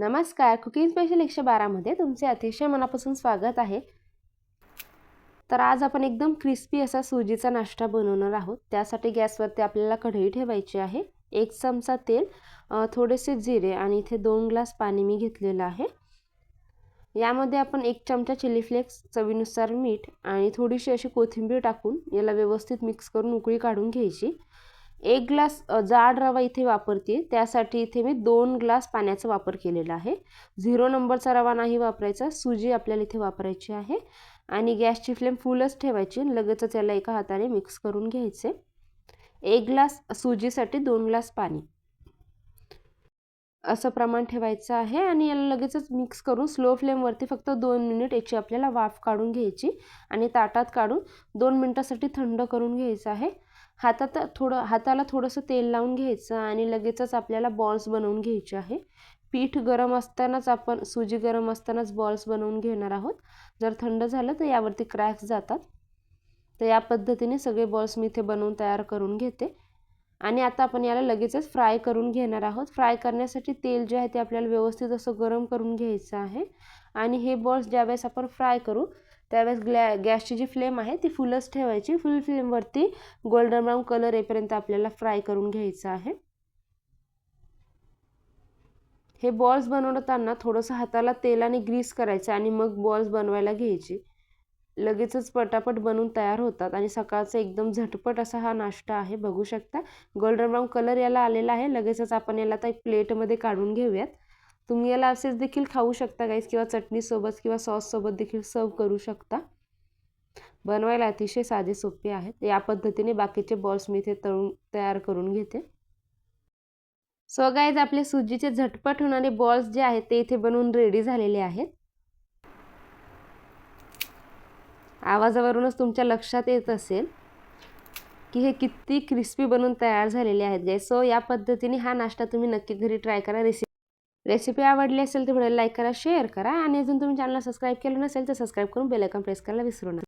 नमस्कार. Cooking special एकशे बारामध्ये तुमचे अतिशय मनापासून स्वागत आहे. तर आज आपण एकदम क्रिस्पी असा सुजीचा नाश्ता बनवणार आहोत. त्यासाठी गॅसवरती आपल्याला कढई ठेवायची आहे. एक चमचा तेल थोडेसे जिरे आणि इथे दोन ग्लास पाणी मी घेतलेलं आहे. यामध्ये आपण एक चमचा चिली फ्लेक्स चवीनुसार मीठ आणि थोडीशी अशी कोथिंबीर टाकून याला व्यवस्थित मिक्स करून उकळी काढून घ्यायची. एक ग्लास जाड रवा इथे वापरते. त्यासाठी इथे मी दोन ग्लास पाण्याचा वापर केलेला आहे. झिरो नंबरचा रवा नाही वापरायचा. सुजी आपल्याला इथे वापरायची आहे. आणि गॅसची फ्लेम फुलच ठेवायची लगेचच याला एका हाताने मिक्स करून घ्यायचे. एक ग्लास सुजीसाठी दोन ग्लास पाणी. असं प्रमाण ठेवायचं आहे आणि याला लगेचच मिक्स करून स्लो फ्लेमवरती फक्त दोन मिनिट याची आपल्याला वाफ काढून घ्यायची आणि ताटात काढून दोन मिनटासाठी थंड करून घ्यायचं आहे. हातात थोडं हाताला थोडंसं तेल लावून घ्यायचं आणि लगेचच आपल्याला बॉल्स बनवून घ्यायचे आहे. पीठ गरम असतानाच आपण सुजी गरम असतानाच बॉल्स बनवून घेणार आहोत. जर थंड झालं तर यावरती क्रॅक्स जातात. तर या पद्धतीने सगळे बॉल्स मी इथे बनवून तयार करून घेते. आणि आता आपण याला लगेचच फ्राय करून घेणार आहोत. फ्राय करण्यासाठी तेल जे आहे ते आपल्याला व्यवस्थित असं गरम करून घ्यायचं आहे. आणि हे बॉल्स ज्यावेळेस आपण फ्राय करू त्यावेळेस ग्लॅ गॅसची जी फ्लेम आहे ती फुलच ठेवायची. फुल फ्लेमवरती गोल्डन ब्राऊन कलर येईपर्यंत आपल्याला फ्राय करून घ्यायचं आहे. हे बॉल्स बनवताना थोडंसं हाताला तेलाने ग्रीस करायचं आणि मग बॉल्स बनवायला घ्यायची. लगेचच पटापट बनवून तयार होतात आणि सकाळचा एकदम झटपट असा हा नाश्ता आहे बघू शकता. गोल्डन ब्राऊन कलर याला आलेला आहे. लगेचच आपण याला आता एक प्लेटमध्ये काढून घेऊयात. तुम्ही याला असेच देखील खाऊ शकता गाईस किंवा चटणीसोबत किंवा सॉससोबत देखील सर्व करू शकता. बनवायला अतिशय साधे सोपे आहेत. या पद्धतीने बाकीचे बॉल्स मी इथे तळून तयार करून घेते. सो गाईज आपले सुजीचे झटपट होणारे बॉल्स जे आहेत ते इथे बनवून रेडी झालेले आहेत. आवाजावरूनच तुमच्या लक्षात येत असेल की हे किती क्रिस्पी बनवून तयार झालेले आहेत गाय सो या पद्धतीने हा नाश्ता तुम्ही नक्की घरी ट्राय करा. रेसिपी रेसिपी आवडली असेल तर व्हिडिओ लाईक करा शेअर करा. आणि अजून तुम्ही चॅनलला सबस्क्राईब केलं नसेल तर सबस्क्राईब करून बेलायकॉन प्रेस करायला विसरू नका.